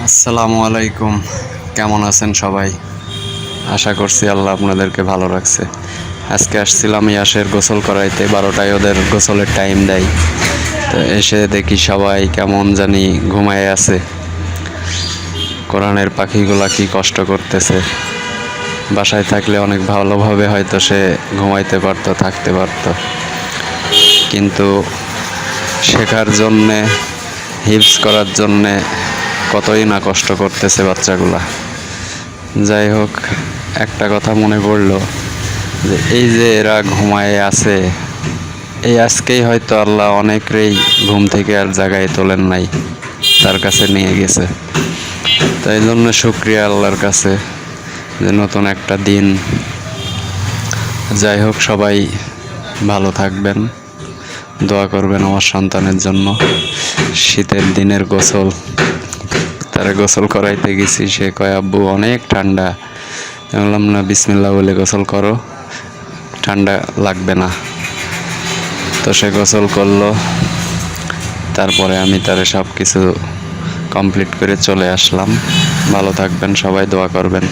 আসসালামু আলাইকুম। কেমন আছেন সবাই? আশা করছি আল্লাহ আপনাদেরকে ভালো রাখছে। আজকে আসছিলাম ইয়াসের গোসল করাইতে, বারোটায় ওদের গোসলের টাইম দেয়। তো এসে দেখি সবাই কেমন জানি ঘুমায় আছে। কোরআনের পাখিগুলা কি কষ্ট করতেছে। বাসায় থাকলে অনেক ভালোভাবে হয়তো সে ঘুমাইতে পারতো, থাকতে পারতো। কিন্তু শেখার জন্যে হিপস করার জন্যে কতই না কষ্ট করতেছে বাচ্চাগুলা। যাই হোক, একটা কথা মনে পড়ল যে এই যে এরা ঘুমায় আছে, এই আজকেই হয়তো আল্লাহ অনেকরেই ঘুম থেকে আর জায়গায় তোলেন নাই, তার কাছে নিয়ে গেছে। তাই জন্য শুক্রিয়া আল্লাহর কাছে যে নতুন একটা দিন। যাই হোক, সবাই ভালো থাকবেন, দোয়া করবেন আমার সন্তানের জন্য। শীতের দিনের গোসল। তারা গোসল করাইতে গেছি। সে কয়, আব্বু, অনেক ঠান্ডা। বললাম, না বিসমিল্লা বলে গোসল করো। ঠান্ডা লাগবে না। তো সে গোসল করল। তারপরে আমি তারে সব কিছু কমপ্লিট করে চলে আসলাম। ভালো থাকবেন, সবাই দোয়া করবেন।